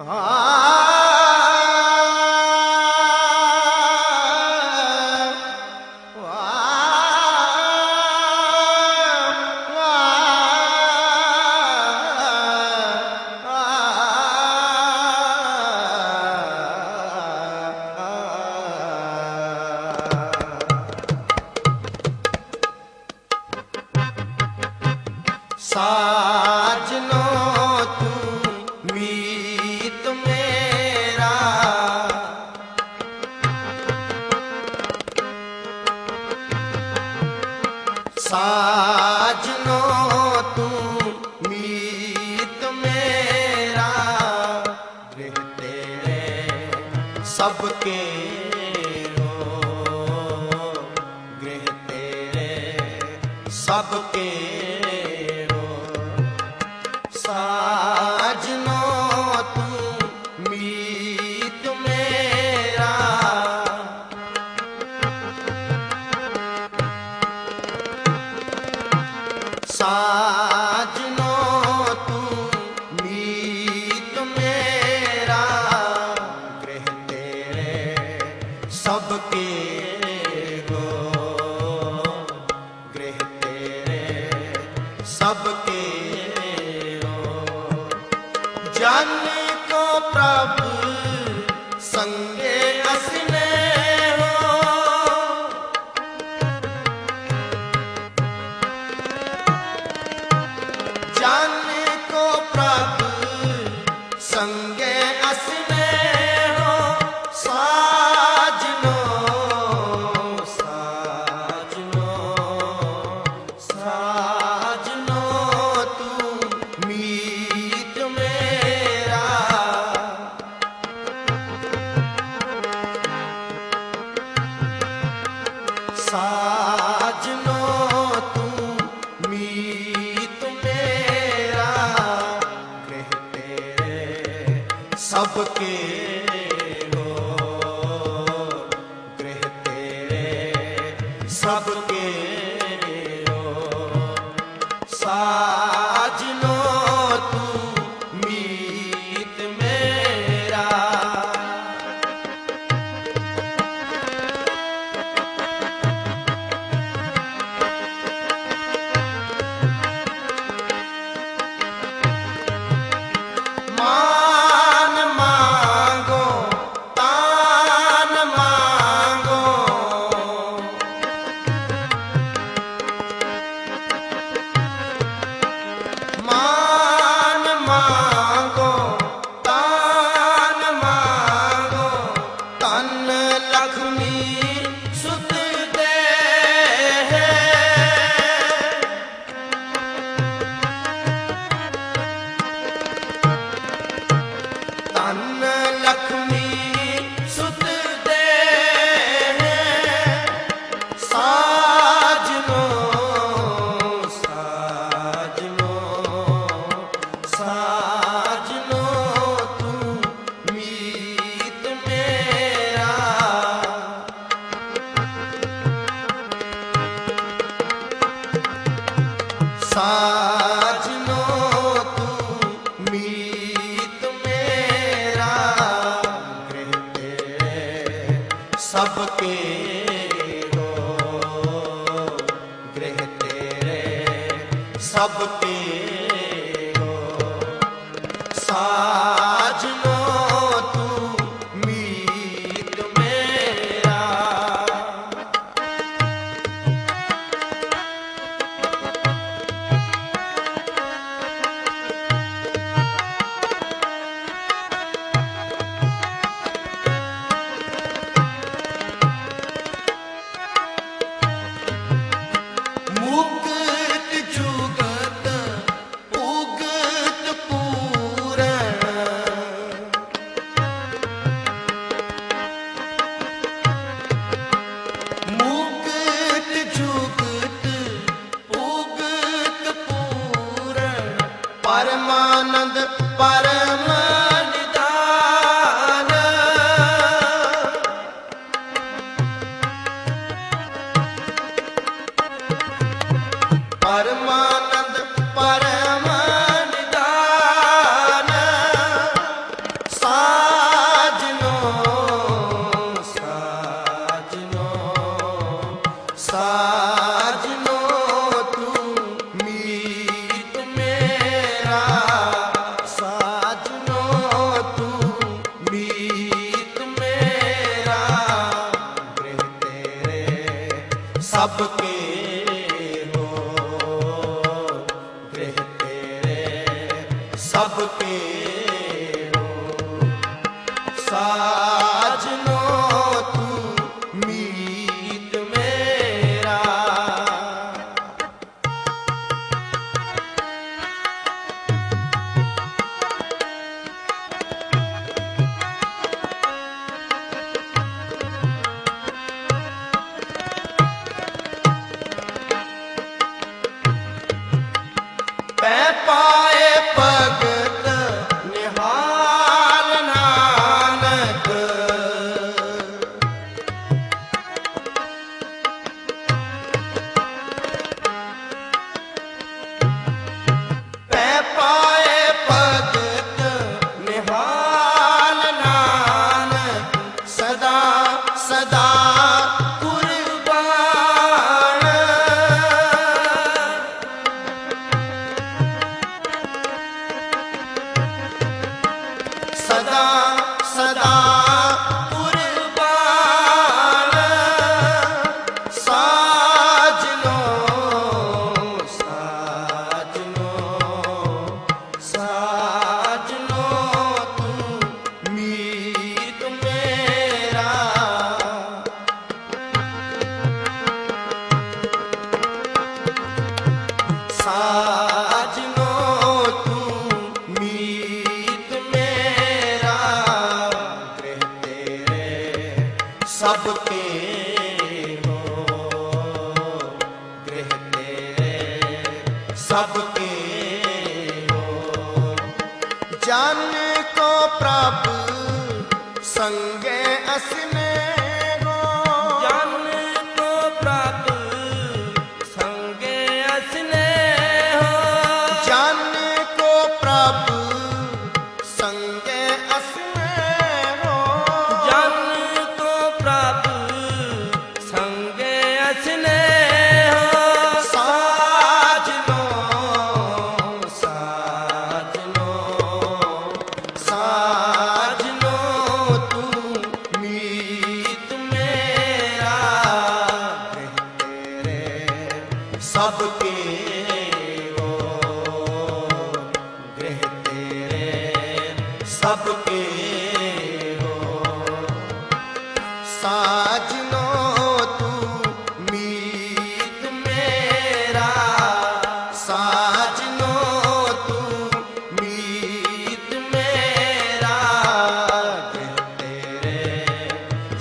Ah. ਸਭ ਕੇ सबके के ਸਭ ਕੇ ਰੋ para ਸਭ ਹੋ ਗ੍ਰਹਿ ਤੇਰੇ ਸਭ ਕੇ ਸੰਗੇ ਅਸਨ ਸਭ ਕੇਵੋ ਗ੍ਰਹਿ ਤੇਰੇ, ਸਭ ਕੇਵੋ। ਤੂੰ ਮੀਤ ਮੇਰਾ ਸਾਜਨੋ ਤੂੰ ਮੀਤ ਮੇਰਾ, ਗ੍ਰਹਿ ਤੇਰੇ